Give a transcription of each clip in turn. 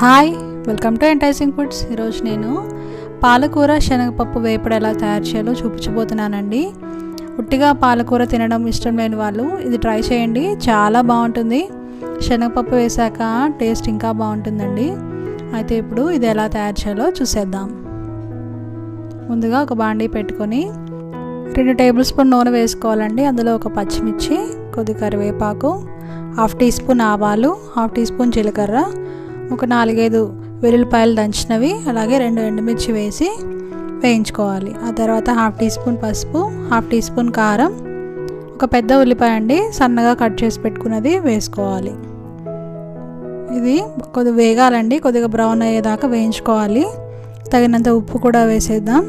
Hi welcome to enticing foods ఈరోజు నేను పాలకూర శనగపప్పు వేపుడు ఎలా తయారు చేయాలో చూపించబోతున్నానండి. ఉట్టిగా పాలకూర తినడం ఇష్టం లేని వాళ్ళు ఇది ట్రై చేయండి. చాలా బాగుంటుంది. శనగపప్పు వేసాక టేస్ట్ ఇంకా బాగుంటుందండి. అయితే ఇప్పుడు ఇది ఎలా తయారు చేయాలో చూసేద్దాం. ముందుగా ఒక బాండీ పెట్టుకొని రెండు టేబుల్ స్పూన్ నూనె వేసుకోవాలండి. అందులో ఒక పచ్చిమిర్చి కొద్ది కరివేపాకు హాఫ్ టీ స్పూన్ ఆవాలు హాఫ్ టీ స్పూన్ జీలకర్ర ఒక నాలుగైదు వెల్లుల్లిపాయలు దంచినవి అలాగే రెండు ఎండుమిర్చి వేసి వేయించుకోవాలి. ఆ తర్వాత హాఫ్ టీ స్పూన్ పసుపు హాఫ్ టీ స్పూన్ కారం ఒక పెద్ద ఉల్లిపాయ అండి సన్నగా కట్ చేసి పెట్టుకున్నది వేసుకోవాలి. ఇది కొద్దిగా వేగాలండి కొద్దిగా బ్రౌన్ అయ్యేదాకా వేయించుకోవాలి. తగినంత ఉప్పు కూడా వేసేద్దాం.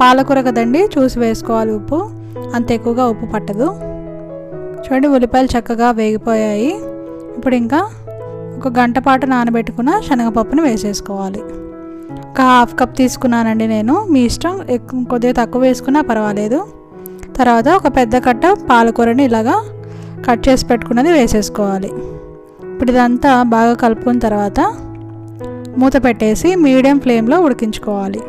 పాలకూర కదండి చూసి వేసుకోవాలి ఉప్పు. అంత ఎక్కువగా ఉప్పు పట్టదు. చూడండి ఉల్లిపాయలు చక్కగా వేగిపోయాయి. ఇప్పుడు ఇంకా ఒక గంట పాటు నానబెట్టుకున్న శనగపప్పుని వేసేసుకోవాలి. ఒక హాఫ్ కప్ తీసుకున్నానండి నేను మీ ఇష్టం. ఎక్కువ కొద్దిగా తక్కువ వేసుకున్నా పర్వాలేదు. తర్వాత ఒక పెద్ద కట్ట పాలకూరని ఇలాగా కట్ చేసి పెట్టుకున్నది వేసేసుకోవాలి. ఇప్పుడు ఇదంతా బాగా కలుపుకున్న తర్వాత మూత పెట్టేసి మీడియం ఫ్లేమ్లో ఉడికించుకోవాలి.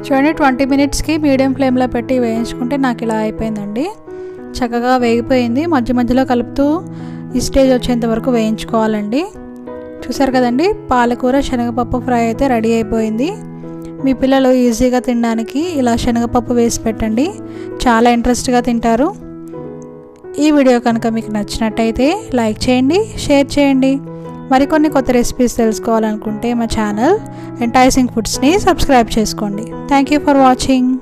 చూడండి ట్వంటీ మినిట్స్కి మీడియం ఫ్లేమ్లో పెట్టి వేయించుకుంటే నాకు ఇలా అయిపోయిందండి. చక్కగా వేగిపోయింది. మధ్య మధ్యలో కలుపుతూ ఈ స్టేజ్ వచ్చేంత వరకు వేయించుకోవాలండి. చూసారు కదండి పాలకూర శనగపప్పు ఫ్రై అయితే రెడీ అయిపోయింది. మీ పిల్లలు ఈజీగా తినడానికి ఇలా శనగపప్పు వేసి పెట్టండి. చాలా ఇంట్రెస్ట్గా తింటారు. ఈ వీడియో కనుక మీకు నచ్చినట్టయితే లైక్ చేయండి షేర్ చేయండి. మరికొన్ని కొత్త రెసిపీస్ తెలుసుకోవాలనుకుంటే మా ఛానల్ ఎంటైసింగ్ ఫుడ్స్ని సబ్స్క్రైబ్ చేసుకోండి. Thank you for watching